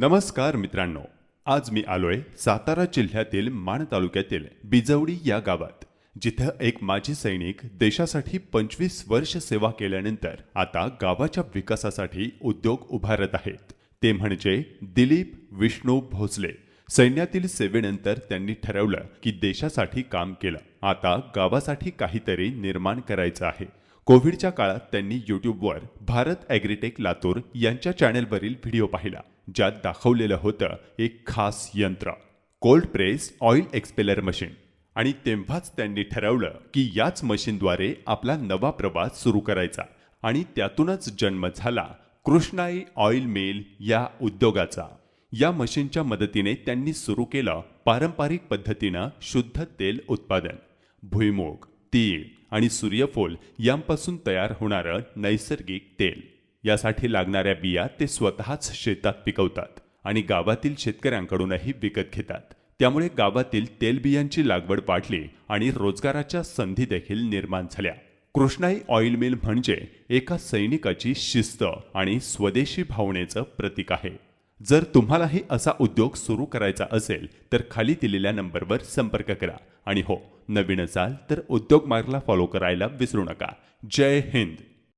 नमस्कार मित्रांनो आज मी आलोय सातारा जिल्ह्यातील माण तालुक्यातील बिजवडी या गावात जिथं एक माजी सैनिक देशासाठी पंचवीस वर्ष सेवा केल्यानंतर आता गावाच्या विकासासाठी उद्योग उभारत आहेत. ते म्हणजे दिलीप विष्णू भोसले. सैन्यातील सेवेनंतर त्यांनी ठरवलं की देशासाठी काम केलं. आता गावासाठी काहीतरी निर्माण करायचं आहे. कोविडच्या काळात त्यांनी यूट्यूबवर भारत ॲग्रीटेक लातूर यांच्या चॅनेलवरील व्हिडिओ पाहिला. ज्यात दाखवलेलं होतं एक खास यंत्र cold press oil expeller machine आणि तेव्हाच त्यांनी ठरवलं की याच मशीनद्वारे आपला नवा प्रवास सुरू करायचा आणि त्यातूनच जन्म झाला कृष्णाई ऑइल मिल या उद्योगाचा. या मशीनच्या मदतीने त्यांनी सुरू केलं पारंपरिक पद्धतीनं शुद्ध तेल उत्पादन. भुईमूग तीळ आणि सूर्यफूल यांपासून तयार होणारं नैसर्गिक तेल. यासाठी लागणाऱ्या बिया ते स्वतःच शेतात पिकवतात आणि गावातील शेतकऱ्यांकडूनही विकत घेतात. त्यामुळे गावातील तेलबियांची लागवड वाढली आणि रोजगाराच्या संधी देखील निर्माण झाल्या. कृष्णाई ऑइल मिल म्हणजे एका सैनिकाची शिस्त आणि स्वदेशी भावनेचं प्रतीक आहे. जर तुम्हालाही असा उद्योग सुरू करायचा असेल तर खाली दिलेल्या नंबरवर संपर्क करा. आणि हो नवीन असाल तर उद्योग मार्गला फॉलो करायला विसरू नका. जय हिंद!